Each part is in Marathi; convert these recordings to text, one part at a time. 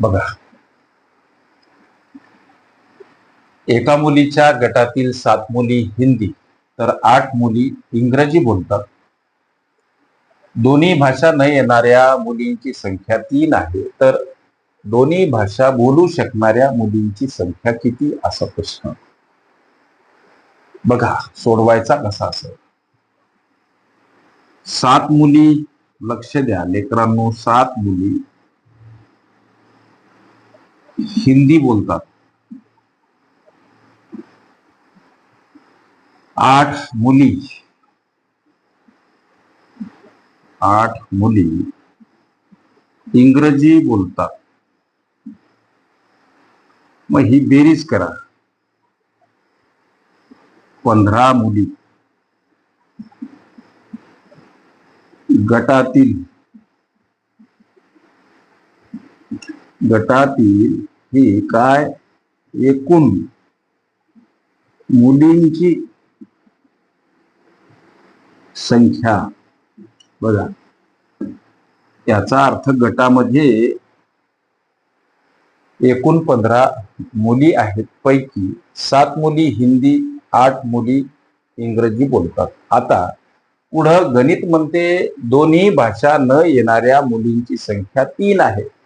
बघा. एका मुलीच्या गटातील सात मुली हिंदी तर आठ मुली इंग्रजी बोलतात. दोन्ही भाषा न येणाऱ्या मुलींची संख्या तीन आहे तर दोन्ही भाषा बोलू शकणाऱ्या मुलींची संख्या किती? असा प्रश्न. बघा सोडवायचा कसा असेल? सात मुली लक्ष द्या लेकरांनो सात मुली हिंदी बोलतात. आठ मुली. आठ मुली इंग्रजी बोलतात. मग ही बेरीज करा. पंधरा मुली. गटातील. गटातील ही काय? एकूण मुलींची संख्या बघा. याचा अर्थ गटामध्ये एकूण पंधरा मुली आहेत. पैकी सात मुली हिंदी आठ मुली इंग्रजी बोलतात. आता पुढं गणित म्हणते दोन्ही भाषा न येणाऱ्या मुलींची संख्या तीन आहे.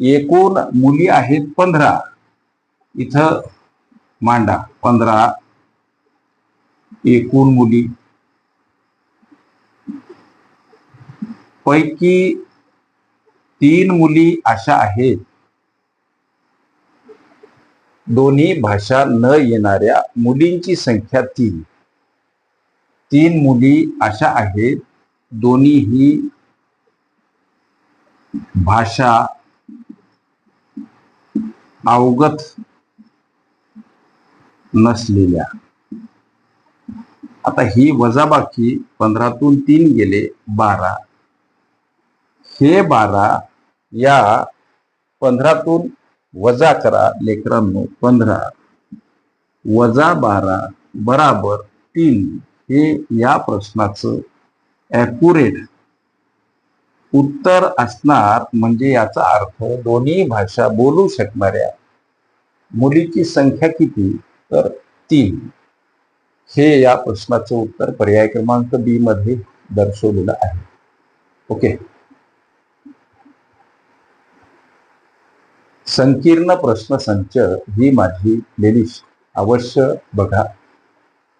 एकूण मुली आहेत पंधरा. इथं मांडा पंधरा. एकूण मुली. पैकी तीन मुली अशा आहेत. दोन्ही भाषा न येणाऱ्या मुलींची संख्या तीन. तीन मुली अशा आहेत. दोन्हीही भाषा अवगत नसलेल्या. आता ही वजाबाकी पंधरातून तीन गेले बारा. हे बारा या पंधरातून वजा करा लेकरांनो पंधरा. वजा बारा बराबर तीन हे या प्रश्नाचं ॲक्युरेट उत्तर असणार म्हणजे याचा अर्थ दोन्ही भाषा बोलू शकणाऱ्या मुलीची संख्या किती? तर तीन. हे या प्रश्नाचं उत्तर पर्याय क्रमांक बी मध्ये दर्शवलेलं आहे. ओके संकीर्ण प्रश्नसंच ही माझी प्लेलिस्ट अवश्य बघा.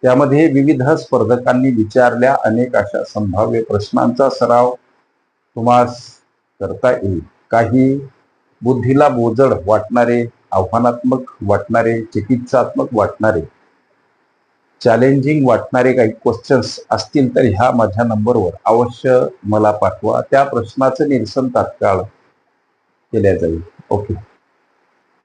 त्यामध्ये विविध स्पर्धकांनी विचारल्या अनेक अशा संभाव्य प्रश्नांचा सराव तुम्हास करता येईल. काही बुद्धीला बोजड वाटणारे आव्हानात्मक वाटणारे चिकित्सात्मक वाटणारे चॅलेंजिंग वाटणारे काही क्वेश्चन्स असतील तर ह्या माझ्या नंबरवर अवश्य मला पाठवा. त्या प्रश्नाचं निरसन तात्काळ केल्या जाईल. ओके.